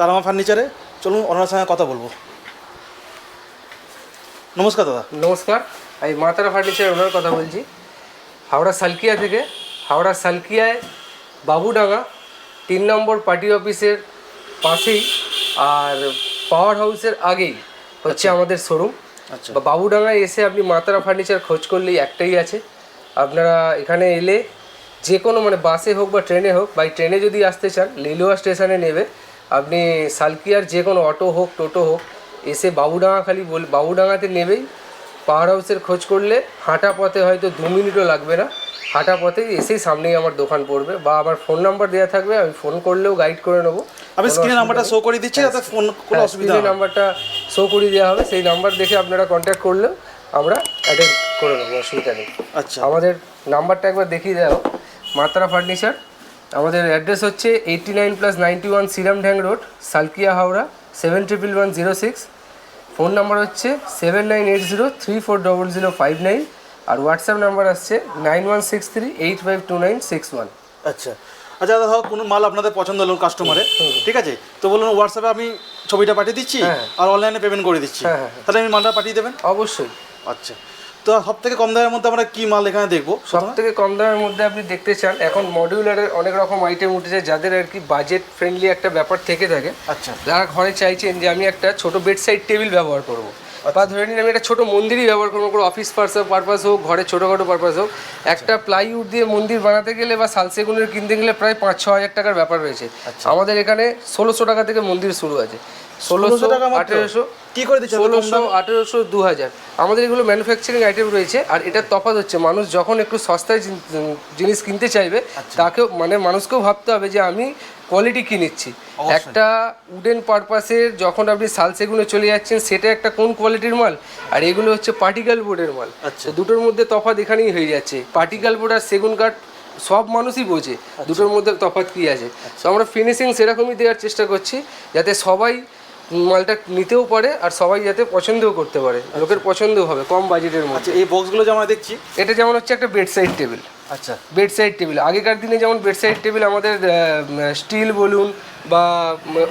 তারামা ফার্নিচারে চলুন ওনার সঙ্গে কথা বলব। নমস্কার দাদা। নমস্কার। আমি মাতারা ফার্নিচার ওনার কথা বলছি। হাওড়া সালকিয়া থেকে। হাওড়া সালকিয়ায় বাবুডাঙ্গা তিন নম্বর পার্টি অফিসের পাশেই আর পাওয়ার হাউসের আগেই হচ্ছে আমাদের শোরুম আচ্ছা। বাবুডাঙ্গায় এসে আপনি মাতারা ফার্নিচার খোঁজ করলেই একটাই আছে। আপনারা এখানে এলে যে কোনো মানে বাসে হোক বা ট্রেনে হোক বাই ট্রেনে যদি আসতে চান লিলুয়া স্টেশনে নেবে। আপনি সালকিয়ার যে কোনো অটো হোক টোটো হোক এসে বাবুডাঙ্গা খালি বল বাবুডাঙ্গাতে নেবেই পাওয়ার হাউসের খোঁজ করলে হাঁটা পথে হয়তো দু মিনিটও লাগবে না। হাঁটা পথে এসেই সামনেই আমার দোকান পড়বে বা আমার ফোন নাম্বার দেওয়া থাকবে আমি ফোন করলেও গাইড করে নেব। আমি স্ক্রিনে নাম্বারটা শো করে দিচ্ছি যাতে ফোন কোনো অসুবিধা হয়। না। নাম্বারটা শো করে দেওয়া হবে সেই নাম্বার দেখে আপনারা কন্ট্যাক্ট করলেও আমরা অ্যাটেন্ড করে নেব অসুবিধা নেই। আচ্ছা। আমাদের নাম্বারটা একবার দেখিয়ে দাও। মাতারা ফার্নিচার আমাদের অ্যাড্রেস হচ্ছে eighty nine plus ninety one Siram Dhang road Salkia Howrah seven triple one zero six phone number হচ্ছে seven nine eight zero three four double zero five nine আর হোয়াটসঅ্যাপ নাম্বার আসছে nine one six three eight five two nine six one আচ্ছা। আচ্ছা দাদা কোনো মাল আপনাদের পছন্দ হলো কাস্টমারের ঠিক আছে? তো বলুন হোয়াটসঅ্যাপে আমি ছবিটা পাঠিয়ে দিচ্ছি হ্যাঁ। আর অনলাইনে পেমেন্ট করে দিচ্ছি। হ্যাঁ, হ্যাঁ, হ্যাঁ। তাহলে আমি মালটা পাঠিয়ে দেবেন? অবশ্যই। আচ্ছা। তো সব থেকে কম দামের মধ্যে আমরা কি মাল এখানে দেখব? সব থেকে কম দামের মধ্যে আপনি দেখতে চান এখন মডিউলারের অনেক রকম আইটেম উঠেছে যাদের আর কি বাজেট ফ্রেন্ডলি একটা ব্যাপার থেকে থাকে। আচ্ছা। যারা ঘরে চাইছেন যে আমি একটা ছোট বেড সাইড টেবিল ব্যবহার করব। বা ধরে নিন আমি একটা ছোটো মন্দিরই ব্যবহার করব কোনো অফিস পারপাস হোক ঘরে ছোটোখাটো পারপাস হোক। একটা প্লাইউড দিয়ে মন্দির বানাতে গেলে বা সালসেগুনের কিনতে গেলে প্রায় পাঁচ ছ হাজার টাকার ব্যাপার রয়েছে। আমাদের এখানে ষোলোশো টাকা থেকে মন্দির শুরু আছে। ষোলোশো টাকা আঠেরোশো কি করে কম ষোলোশো আঠেরোশো দু হাজার আমাদের এগুলো ম্যানুফ্যাকচারিং আইটেম রয়েছে আর এটার তফাৎ হচ্ছে মানুষ যখন একটু সস্তায় জিনিস কিনতে চাইবে আচ্ছা। তাকেও মানে মানুষকেও ভাবতে হবে যে আমি কোয়ালিটি কি নিচ্ছি? একটা উডেন পারপাসের যখন আপনি শাল সেগুনে চলে যাচ্ছেন সেটা একটা কোন কোয়ালিটির মাল? আর এগুলো হচ্ছে পার্টিকাল বোর্ডের মাল। আচ্ছা। তো দুটোর মধ্যে তফাৎ এখানেই হয়ে যাচ্ছে। পার্টিকাল বোর্ড আর সেগুন কাঠ সব মানুষই বোঝে। আচ্ছা। দুটোর মধ্যে তফাৎ কী আছে? তো আমরা ফিনিশিং সেরকমই দেওয়ার চেষ্টা করছি যাতে সবাই মালটা নিতেও পারে আর সবাই যাতে পছন্দও করতে পারে। লোকের পছন্দও হবে কম বাজেটের মধ্যে আচ্ছা এই বক্সগুলো যে আমরা দেখছি। এটা যেমন হচ্ছে একটা বেড সাইড টেবিল আচ্ছা বেড সাইড টেবিল আগেকার দিনে যেমন বেড সাইড টেবিল আমাদের স্টিল বলুন বা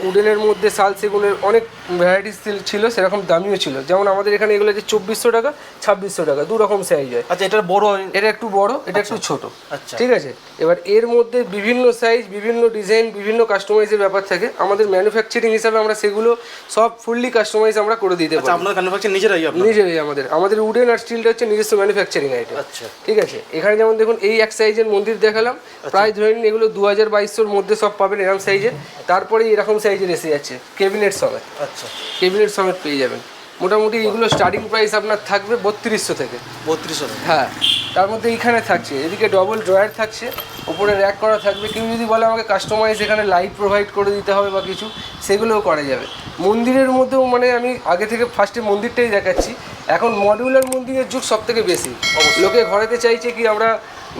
উডেনের মধ্যে শাল সেগুনের অনেক ভ্যারাইটিস ছিল সেরকম দামিও ছিল। যেমন আমাদের এখানে এগুলো যে চব্বিশশো টাকা ছাব্বিশশো টাকা দু রকম সাইজ হয়। আচ্ছা এটার বড় এটা একটু বড় এটা একটু ছোট। আচ্ছা। ঠিক আছে? এবার এর মধ্যে বিভিন্ন সাইজ বিভিন্ন ডিজাইন বিভিন্ন কাস্টমাইজের ব্যাপার থাকে। আমাদের ম্যানুফ্যাকচারিং হিসাবে আমরা সেগুলো সব ফুললি কাস্টমাইজ আমরা করে দিতে আচ্ছা পারি। আপনার ম্যানুফ্যাকচার নিজেরাই নিজেরই আমাদের। আমাদের উডেন আর স্টিলটা হচ্ছে নিজস্ব ম্যানুফ্যাকচারিং আইটেম আচ্ছা। ঠিক আছে? এখানে যেমন দেখুন এই এক সাইজের মন্দির দেখালাম। প্রায় ধরে নিন এগুলো দু হাজার বাইশশোর মধ্যে সব পাবেন এরকম সাইজের তারপরে এরকম সাইজের এসে যাচ্ছে কেবিনেট সমেত। আচ্ছা। কেবিনেট সমেত পেয়ে যাবেন। মোটামুটি এগুলো স্টার্টিং প্রাইস আপনার থাকবে বত্রিশশো থেকে। বত্রিশশো হ্যাঁ তার মধ্যে এইখানে থাকছে এদিকে ডবল ড্রয়ার থাকছে ওপরে র্যাক করা থাকবে। কেউ যদি বলে আমাকে কাস্টমাইজ এখানে লাইট প্রোভাইড করে দিতে হবে বা কিছু সেগুলোও করা যাবে। মন্দিরের মধ্যেও মানে আমি আগে থেকে ফার্স্টে মন্দিরটাই দেখাচ্ছি। এখন মডিউলার মন্দিরের যুগ সব থেকে বেশি লোকে ঘরেতে চাইছে কি আমরা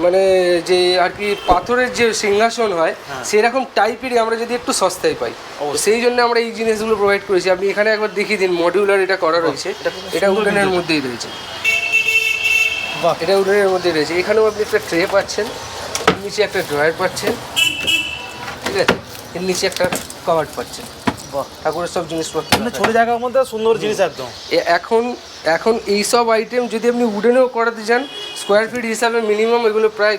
মানে যে আর কি পাথরের যে সিংহাসন হয় সেরকম টাইপেরই আমরা যদি একটু সস্তায় পাই। সেই জন্য আমরা এই জিনিসগুলো প্রোভাইড করেছি। আপনি এখানে একবার দেখিয়ে দিন মডিউলার এটা করা রয়েছে। এটা উডেনের মধ্যেই রয়েছে। এটা উডেনের মধ্যেই রয়েছে। এখানেও আপনি একটা ট্রে পাচ্ছেন নিচে একটা ড্রয়ার পাচ্ছেন ঠিক আছে? এর নিচে একটা কভার পাচ্ছেন। বাহ। ঠাকুরের সব জিনিসপত্র ছোট জায়গার মধ্যে সুন্দর জিনিস একদম। এখন এখন এই সব আইটেম যদি আপনি উডেনেও করাতে চান স্কোয়ার ফিট হিসাবে মিনিমাম এগুলো প্রায়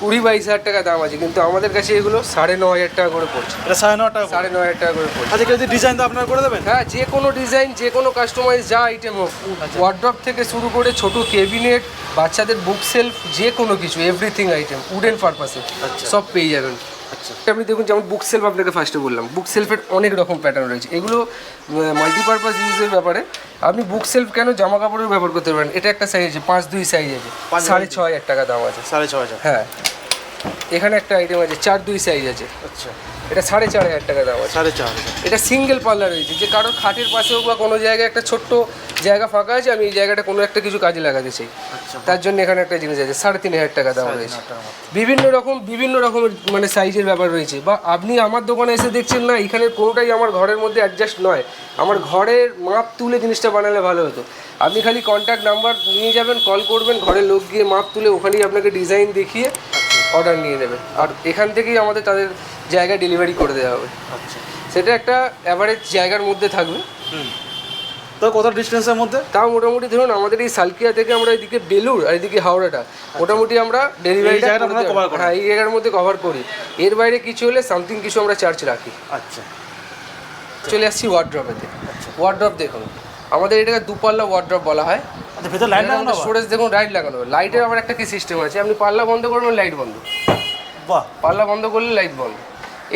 কুড়ি বাইশ হাজার টাকা দাম আছে কিন্তু আমাদের কাছে এগুলো সাড়ে ন হাজার টাকা করে পড়ছে। এটা সাড়ে ন টাকা সাড়ে ন হাজার টাকা করে পড়ছে। আচ্ছা কেউ যদি ডিজাইন তো আপনারা করে দেবেন? হ্যাঁ যে কোনো ডিজাইন যে কোনো কাস্টমাইজ যা আইটেম হোক ওয়ার্ড্রপ থেকে শুরু করে ছোট কেবিনেট বাচ্চাদের বুক সেলফ যে কোনো কিছু এভরিথিং আইটেম উডেন পারপাসে সব পেয়ে যাবেন। আচ্ছা। আপনি দেখুন যেমন বুক সেলফ আপনাকে ফার্স্টে বললাম বুক সেলফের অনেক রকম প্যাটার্ন রয়েছে। এগুলো মাল্টিপারপাস ইউজের ব্যাপারে আপনি বুক সেলফ কেন জামা কাপড়ের ব্যবহার করতে পারেন? এটা একটা সাইজ আছে পাঁচ দুই সাইজ আছে সাড়ে ছ হাজার টাকা দাম আছে। সাড়ে ছ হাজার। হ্যাঁ। এখানে একটা আইটেম আছে চার দুই সাইজ আছে। আচ্ছা। এটা সাড়ে চার হাজার টাকা দাম আছে। সাড়ে চার হাজার। এটা সিঙ্গেল পার্লার রয়েছে যে কারোর খাটের পাশে হোক বা কোনো জায়গায় একটা ছোট্ট জায়গা ফাঁকা আছে আমি এই জায়গাটা কোনো একটা কিছু কাজে লাগাতে চাই। আচ্ছা। তার জন্য এখানে একটা জিনিস আছে সাড়ে তিন হাজার টাকা দাম রয়েছে। বিভিন্ন রকম বিভিন্ন রকমের মানে সাইজের ব্যাপার রয়েছে। বা আপনি আমার দোকানে এসে দেখছেন না এখানে কোনোটাই আমার ঘরের মধ্যে অ্যাডজাস্ট নয়। আমার ঘরের মাপ তুলে জিনিসটা বানালে ভালো হতো। আপনি খালি কন্ট্যাক্ট নাম্বার নিয়ে যাবেন কল করবেন ঘরের লোক গিয়ে মাপ তুলে ওখানেই আপনাকে ডিজাইন দেখিয়ে অর্ডার নিয়ে নেবে। আর এখান থেকেই আমাদের তাদের জায়গায় ডেলিভারি করে দেওয়া হবে। আচ্ছা। সেটা একটা অ্যাভারেজ জায়গার মধ্যে থাকবে। হুম। তো কত ডিস্টেন্সের মধ্যে? তাও মোটামুটি ধরুন আমাদের এই সালকিয়া থেকে আমরা এদিকে বেলুর আর এদিকে হাওড়াটা মোটামুটি আমরা ডেলিভারি? হ্যাঁ এই জায়গার মধ্যে কভার করি। এর বাইরে কিছু হলে সামথিং কিছু আমরা চার্জ রাখি। আচ্ছা। চলে আসছি ওয়ার্ড্রপেতে ওয়ার্ড্রপ দেখুন আমাদের এটাকে দুপাল্লা ওয়ার্ড্রপ বলা হয়। আচ্ছা ভেতর লাইট লাগানো স্টোরেজ দেখুন লাইট লাগানো লাইটের আবার একটা কি সিস্টেম আছে? আপনি পাল্লা বন্ধ করবেন লাইট বন্ধ। বাহ। পাল্লা বন্ধ করলে লাইট বন্ধ।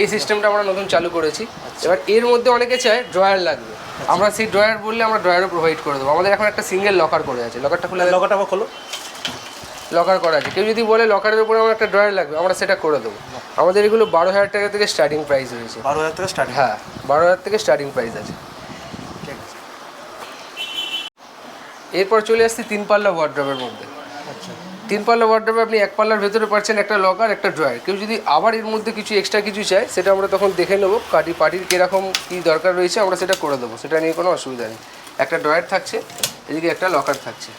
এই সিস্টেমটা আমরা নতুন চালু করেছি। এবার এর মধ্যে অনেকে চায় ড্রয়ার লাগবে। আমরা সেই ড্রয়ার বললে আমরা ড্রয়ারও প্রোভাইড করে দেবো। আমাদের এখন একটা সিঙ্গেল লকার করে আছে। লকারটা খুলে লকারটা খোলো। লকার করা আছে। কেউ যদি বলে লকারের উপরে আমার একটা ড্রয়ার লাগবে আমরা সেটা করে দেবো। আমাদের এগুলো বারো হাজার টাকা থেকে স্টার্টিং প্রাইস রয়েছে। বারো হাজার থেকে স্টার্টিং হ্যাঁ বারো হাজার থেকে স্টার্টিং প্রাইস আছে ঠিক আছে এরপর চলে আসছি তিন পাল্লা ওয়ার্ড্রপের মধ্যে। আচ্ছা। তিন পাল্লা ওয়ার্ড্রপে আপনি এক পাল্লার ভেতরে পাচ্ছেন একটা লকার একটা ড্রয়ার কেউ যদি আবার এর মধ্যে কিছু এক্সট্রা কিছু চায় সেটা আমরা তখন দেখে নেব কাটি পার্টির কীরকম কী দরকার রয়েছে আমরা সেটা করে দেবো। সেটা নিয়ে কোনো অসুবিধা নেই। একটা ড্রয়ার থাকছে এদিকে একটা লকার থাকছে।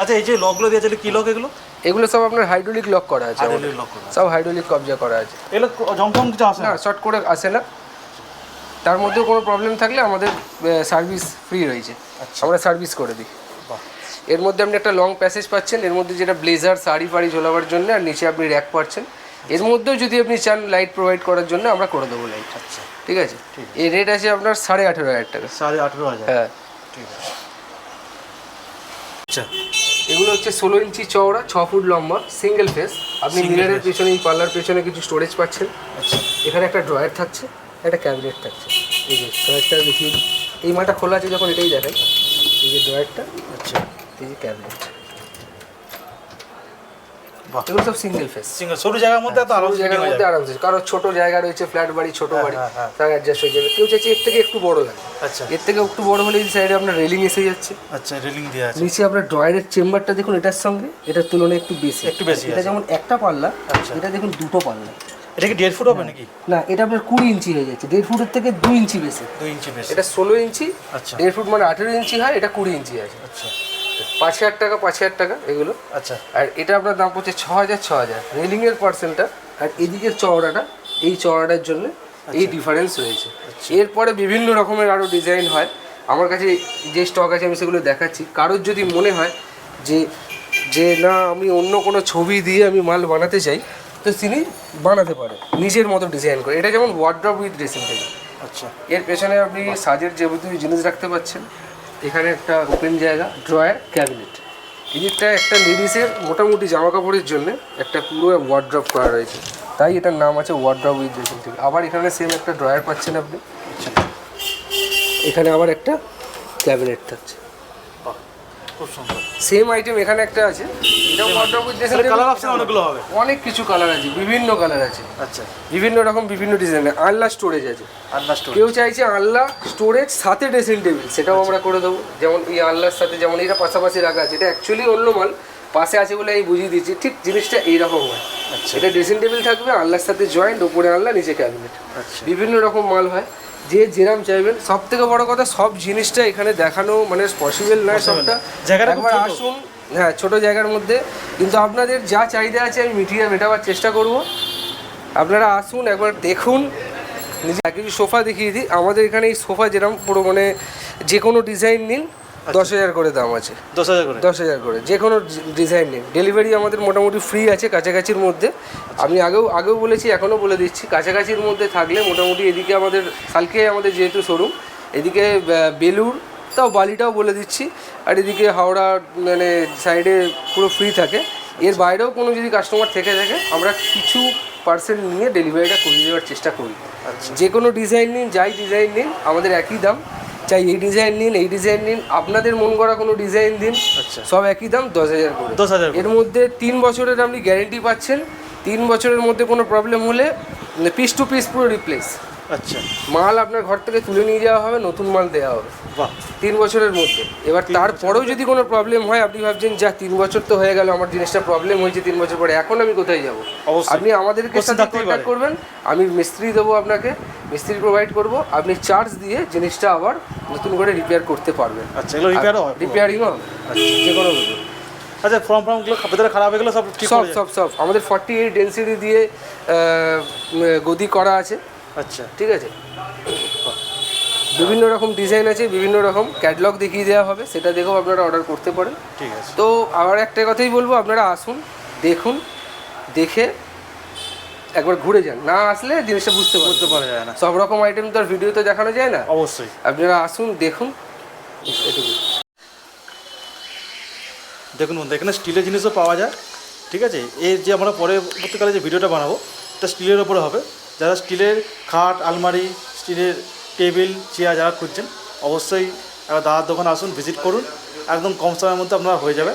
আচ্ছা এই যে লকগুলো দিয়েছে কি লক এগুলো? এগুলো সব আপনার হাইড্রোলিক লক করা আছে লক সব হাইড্রোলিক কবজা করা আছে। এগুলো জমফম কিছু আসে না শর্ট করে আসে না। তার মধ্যেও কোনো প্রবলেম থাকলে আমাদের সার্ভিস ফ্রি রয়েছে। আমরা সার্ভিস করে দিই। এর মধ্যে আপনি একটা লং প্যাসেজ পাচ্ছেন এর মধ্যে যেটা ব্লেজার শাড়ি ফাড়ি ঝোলাবার জন্য আর নিচে আপনি র্যাক পাচ্ছেন। এর মধ্যেও যদি আপনি চান লাইট প্রোভাইড করার জন্য আমরা করে দেবো লাইট আচ্ছা। ঠিক আছে? এর রেট আছে আপনার সাড়ে আঠেরো হাজার টাকা। সাড়ে আঠেরো হাজার। হ্যাঁ। ঠিক আছে। আচ্ছা। এগুলো হচ্ছে ষোলো ইঞ্চি চওড়া ছ ফুট লম্বা সিঙ্গেল ফেস আপনি মিরারের পেছনে এই পাল্লার পেছনে কিছু স্টোরেজ পাচ্ছেন। আচ্ছা। এখানে একটা ড্রয়ার থাকছে। একটা ক্যাবিনেট থাকছে। এই যে ড্রয়ারটা দেখি। এই মাটা খোলা আছে যখন এটাই দেখাই। এই যে ড্রয়ারটা আচ্ছা এই যে ক্যাবিনেট এগুলো সব সিঙ্গেল ফেস সিঙ্গেল জায়গার মধ্যে তো আরও জায়গার মধ্যে ছোট জায়গা রয়েছে ফ্ল্যাট বাড়ি ছোট বাড়ি হ্যাঁ, হ্যাঁ। তার অ্যাডজাস্ট হয়ে যাবে। কেউ চাইছে এর থেকে একটু বড় লাগে। আচ্ছা। এর থেকে একটু বড় হলে এই সাইডে আপনার রেলিং এসে যাচ্ছে। আচ্ছা রেলিং দেওয়া আছে। নিচে আপনার ড্রয়ারের চেম্বারটা দেখুন এটার সঙ্গে এটার তুলনায় একটু বেশি। একটু বেশি এটা যেমন একটা পাল্লা আচ্ছা। এটা দেখুন দুটো পাল্লা। এটা কি দেড় ফুট হবে নাকি? না এটা আপনার কুড়ি ইঞ্চি হয়ে যাচ্ছে। দেড় ফুটের থেকে দুই ইঞ্চি বেশি। দুই ইঞ্চি বেশি। এটা ষোলো ইঞ্চি। আচ্ছা। দেড় ফুট মানে আঠেরো ইঞ্চি হয় এটা কুড়ি ইঞ্চি আছে আচ্ছা। পাঁচ হাজার টাকা পাঁচ হাজার টাকা এগুলো। আচ্ছা। আর এটা আপনার দাম পড়ছে ছ হাজার ছ হাজার। রেলিংয়ের পার্সেন্টটা আর এদিকের চওড়াটা এই চওড়াটার জন্য এই ডিফারেন্স রয়েছে। এরপরে বিভিন্ন রকমের আরও ডিজাইন হয়। আমার কাছে যে স্টক আছে আমি সেগুলো দেখাচ্ছি। কারোর যদি মনে হয় যে যে না আমি অন্য কোনো ছবি দিয়ে আমি মাল বানাতে চাই তো তিনি বানাতে পারে নিজের মতো ডিজাইন করে। এটা যেমন ওয়ার্ড্রপ উইথ ড্রেসিং টেবিল আচ্ছা। এর পেছনে আপনি সাজের যাবতীয় জিনিস রাখতে পাচ্ছেন এখানে একটা ওপেন জায়গা ড্রয়ার ক্যাবিনেট এদিকটা একটা লেডিসের মোটামুটি জামা কাপড়ের জন্য একটা পুরো ওয়ার্ড্রপ করা রয়েছে। তাই এটার নাম আছে ওয়ার্ড্রপ উইথ ড্রেসিং টেবিল আবার এখানে সেম একটা ড্রয়ার পাচ্ছেন আপনি। আচ্ছা। এখানে আবার একটা ক্যাবিনেট থাকছে। খুব সুন্দর। সেম আইটেম এখানে একটা আছে। এটা ওয়ার্ড্রপ উইথ কালার অপশন অনেকগুলো হবে। অনেক কিছু কালার আছে বিভিন্ন কালার আছে। আচ্ছা। বিভিন্ন রকম বিভিন্ন ডিজাইনের আনলা স্টোরেজ আছে। আন্দাজ স্টোর কেউ চাইছে আনলা স্টোরেজ সাথে ড্রেসিং টেবিল সেটাও আমরা করে দেবো। যেমন এই আনলার সাথে যেমন এটা পাশাপাশি রাখা আছে এটা অ্যাকচুয়ালি অন্য মাল। পাশে আছে বলে আমি বুঝিয়ে দিচ্ছি ঠিক জিনিসটা এইরকম হয়। আচ্ছা। এটা ড্রেসিং টেবিল থাকবে আনলার সাথে জয়েন্ট ওপরে আনলা নিচে ক্যাবিনেট আচ্ছা। বিভিন্ন রকম মাল হয়। যে যেরাম চাইবেন সব থেকে বড় কথা সব জিনিসটা এখানে দেখানো মানে পসিবল নয় সবটা। জায়গাটা একবার আসুন হ্যাঁ ছোট জায়গার মধ্যে। কিন্তু আপনাদের যা চাহিদা আছে আমি মিটিয়ে মেটাবার চেষ্টা করব। আপনারা আসুন একবার দেখুন। কিছু সোফা দেখিয়ে দিই। আমাদের এখানে এই সোফা যেরকম পুরো মানে যে কোনো ডিজাইন নিন। দশ হাজার করে দাম আছে। দশ হাজার করে? দশ হাজার করে। যে কোনো ডিজাইন নিন। ডেলিভারি আমাদের মোটামুটি ফ্রি আছে কাছাকাছির মধ্যে। আমি আগেও আগেও বলেছি এখনও বলে দিচ্ছি। কাছাকাছির মধ্যে থাকলে মোটামুটি এদিকে আমাদের কালকে আমাদের যেহেতু শোরুম এদিকে বেলুর তাও বালিটাও বলে দিচ্ছি। আর এদিকে হাওড়া মানে সাইডে পুরো ফ্রি থাকে। এর বাইরেও কোনো যদি কাস্টমার থেকে থাকে আমরা কিছু পার্সেন্ট নিয়ে ডেলিভারিটা করিয়ে দেওয়ার চেষ্টা করি। আচ্ছা। যে কোনো ডিজাইন নিন যাই ডিজাইন নিন আমাদের একই দাম। চাই এই ডিজাইন নিন এই ডিজাইন নিন আপনাদের মন করা কোনো ডিজাইন দিন আচ্ছা। সব একই দাম দশ হাজার করে। দশ হাজার এর মধ্যে তিন বছরের আপনি গ্যারেন্টি পাচ্ছেন তিন বছরের মধ্যে কোনো প্রবলেম হলে পিস টু পিস পুরো রিপ্লেস আচ্ছা। মাল আপনার ঘর থেকে তুলে নিয়ে যাওয়া হবে নতুন মাল দেওয়া হবে। বাহ। তিন বছরের মধ্যে। এবার তারপরেও যদি কোনো প্রবলেম হয় আপনি ভাবছেন যা তিন বছর তো হয়ে গেল আমার জিনিসটা প্রবলেম হয়েছে তিন বছর পরে এখন আমি কোথায় যাব। আপনি আমাদেরকে সাথে কন্ট্যাক্ট করবেন আমি মিস্ত্রি দেবো আপনাকে মিস্ত্রি প্রোভাইড করব আপনি চার্জ দিয়ে জিনিসটা আবার নতুন করে রিপেয়ার করতে পারবেন আচ্ছা এগুলো রিপেয়ারও হয় রিপেয়ারিংও হবে। যে কোনো আচ্ছা ফর্ম ফর্মগুলো ভেতরে খারাপ হয়ে গেলে সব ঠিক সব সব সব। আমাদের ফর্টি এইট ডেন্সিটি দিয়ে গদি করা আছে। আচ্ছা। ঠিক আছে? বিভিন্ন রকম ডিজাইন আছে বিভিন্ন রকম ক্যাটলগ দেখিয়ে দেওয়া হবে। সেটা দেখেও আপনারা অর্ডার করতে পারেন। ঠিক আছে। তো আবার একটা কথাই বলব আপনারা আসুন দেখুন দেখে একবার ঘুরে যান। না আসলে জিনিসটা বুঝতে বুঝতে পারতে পারা যায় না। সব রকম আইটেম তো আর ভিডিওতে দেখানো যায় না? অবশ্যই। আপনারা আসুন দেখুন। এটুকু দেখুন বন্ধু এখানে স্টিলের জিনিসও পাওয়া যায় ঠিক আছে? এর যে আমরা পরবর্তীকালে যে ভিডিওটা বানাবো এটা স্টিলের ওপরে হবে। যারা স্টিলের খাট আলমারি স্টিলের টেবিল চেয়ার যারা খুঁজছেন অবশ্যই একবার দাদার দোকানে আসুন ভিজিট করুন। একদম কম সময়ের মধ্যে আপনারা হয়ে যাবে।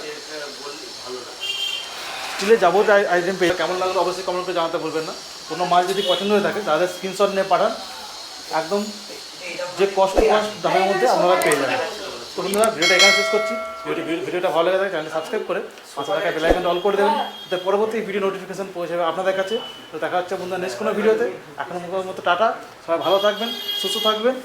স্টিলের যাবতীয় আইটেম পেয়ে কেমন লাগল অবশ্যই কমেন্ট করে জানাতে বলবেন না। কোনো মাল যদি পছন্দ হয়ে থাকে তাদের স্ক্রিনশট নিয়ে পাঠান। একদম যে কষ্ট কষ্ট দামের মধ্যে আপনারা পেয়ে যাবেন। তো বন্ধুরা, ভিডিওটা এখানে শেষ করছি। ভিডিওটা ভালো লাগে থাকে চ্যানেল সাবস্ক্রাইব করে পাশে থাকা অল করে দেবেন। যাতে পরবর্তী ভিডিও নোটিফিকেশন পৌঁছে যাবে আপনাদের কাছে। তো দেখা হচ্ছে বন্ধুরা নেক্সট কোনো ভিডিওতে এখন মতো টাটা। সবাই ভালো থাকবেন, সুস্থ থাকবেন।